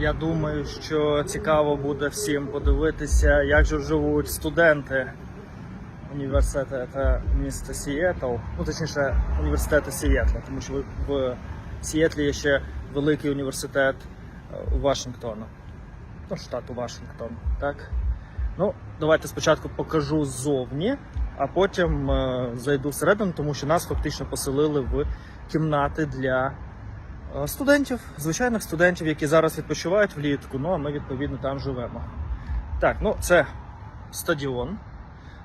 Я думаю, що цікаво буде всім подивитися, як же живуть студенти університету міста Сієтл, ну точніше, університету Сієтла, тому що в- Сієтлі є ще великий університет е, Вашингтона, ну, штату Вашингтон, так? Ну, давайте спочатку покажу ззовні, а потім е, зайду всередину, тому що нас фактично поселили в кімнати для Е, Студентів, звичайних студентів, які зараз відпочивають влітку, ну а ми відповідно там живемо. Так, ну це стадіон.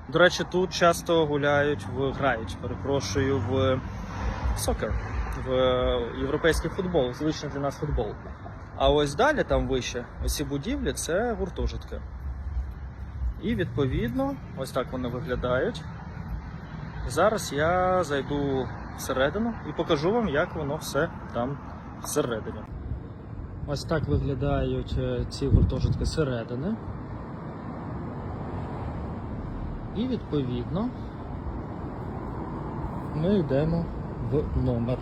До речі, тут часто гуляють в грають, перепрошую, в сокер, в європейський футбол, звичний для нас футбол. А ось далі, там вище, оці будівлі це гуртожитки. І відповідно, ось так вони виглядають. Зараз я зайду всередину і покажу вам, як воно все там всередині. Ось так виглядають е, ці гуртожитки зсередини. І відповідно ми йдемо в номер.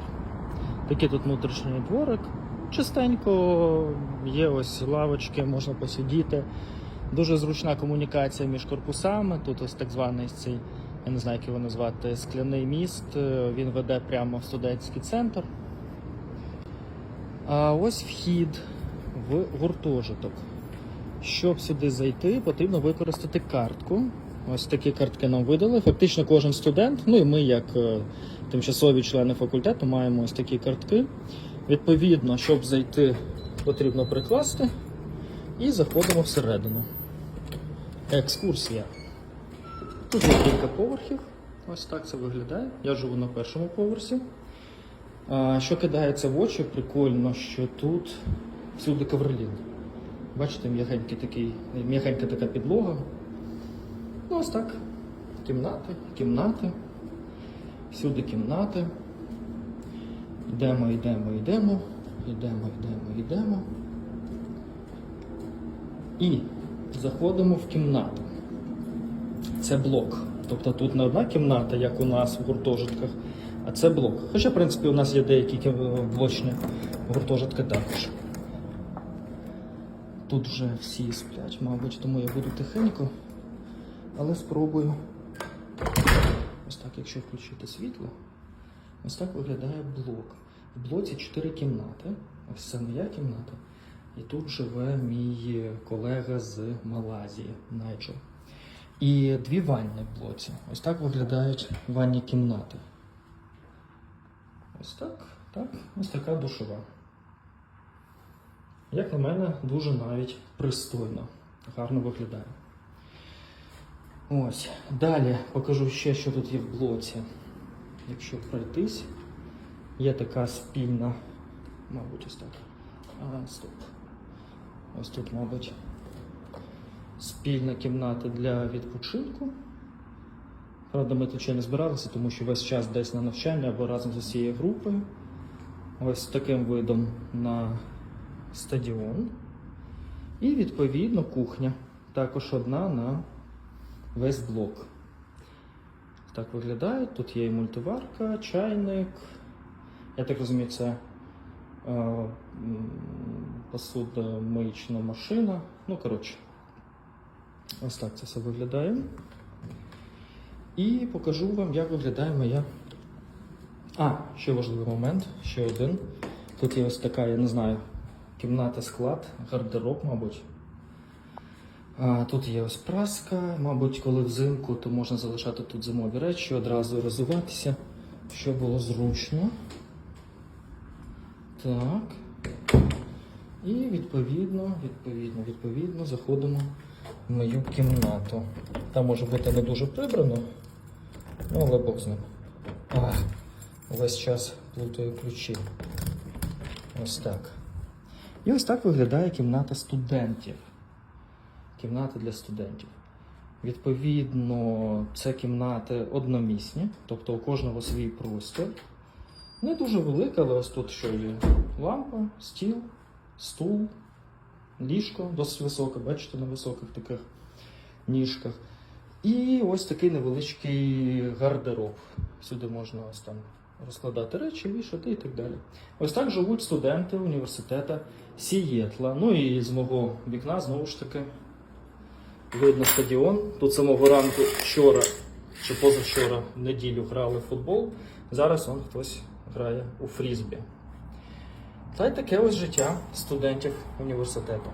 Такий тут внутрішній дворик. Чистенько, є ось лавочки, можна посидіти. Дуже зручна комунікація між корпусами. Тут ось так званий цей, я не знаю, як його назвати, скляний міст. Е, Він веде прямо в студентський центр. А ось вхід в гуртожиток. Щоб сюди зайти, потрібно використати картку. Ось такі картки нам видали. Фактично кожен студент, ну і ми, як е, тимчасові члени факультету, маємо ось такі картки. Відповідно, щоб зайти, потрібно прикласти і заходимо всередину. Екскурсія. Тут є кілька поверхів. Ось так це виглядає. Я живу на першому поверсі. Що кидається в очі, прикольно, що тут всюди ковролін. Бачите, м'ягенька така підлога. Ну, ось так. Кімнати, кімнати. Всюди кімнати. Йдемо, йдемо, йдемо. Йдемо, йдемо, йдемо. І заходимо в кімнату. Це блок. Тобто тут не одна кімната, як у нас в гуртожитках, а це блок. Хоча, в принципі, у нас є деякі блочні гуртожитки також. Тут вже всі сплять, мабуть, тому я буду тихенько, але спробую. Ось так, якщо включити світло, ось так виглядає блок. В блоці 4 кімнати. Ось це моя кімната. І тут живе мій колега з Малайзії, Найджел. І дві ванни в блоці. Ось так виглядають ванні кімнати. Ось так, так, ось така душова. Як на мене, дуже навіть пристойно, гарно виглядає. Ось. Далі покажу ще, що тут є в блоці. Якщо пройтись, є така спільна, мабуть, ось так. А, стоп. Ось тут, мабуть, спільна кімната для відпочинку. Правда, ми тут ще не збиралися, тому що весь час десь на навчанні або разом з усією групою. Ось таким видом на стадіон. І відповідно кухня. Також одна на весь блок. Так виглядає. Тут є і мультиварка, чайник. Я так розумію, це е, м, посудомиючна машина. Ну, коротше, ось так це все виглядає. І покажу вам, як виглядає моя. А, ще важливий момент, ще один. Тут є ось така, я не знаю, кімната склад, гардероб, мабуть. А, тут є ось праска. Мабуть, коли взимку, то можна залишати тут зимові речі, одразу розвиватися, щоб було зручно. Так. І відповідно, відповідно, відповідно заходимо мою кімнату. Там може бути не дуже прибрано, ну але Бог з ним. А, весь час плутаю ключі. Ось так. І ось так виглядає кімната студентів. Кімната для студентів. Відповідно, це кімнати одномісні, тобто у кожного свій простір. Не дуже велика, але ось тут що є? Лампа, стіл, стул, ліжко досить високе, бачите, на високих таких ніжках. І ось такий невеличкий гардероб. Сюди можна ось там розкладати речі, вішати і так далі. Ось так живуть студенти університету Сієтла. Ну і з мого вікна знову ж таки видно стадіон. Тут самого ранку вчора чи позавчора в неділю грали в футбол. Зараз он хтось грає у фрізбі. Та й таке ось життя студентів університету.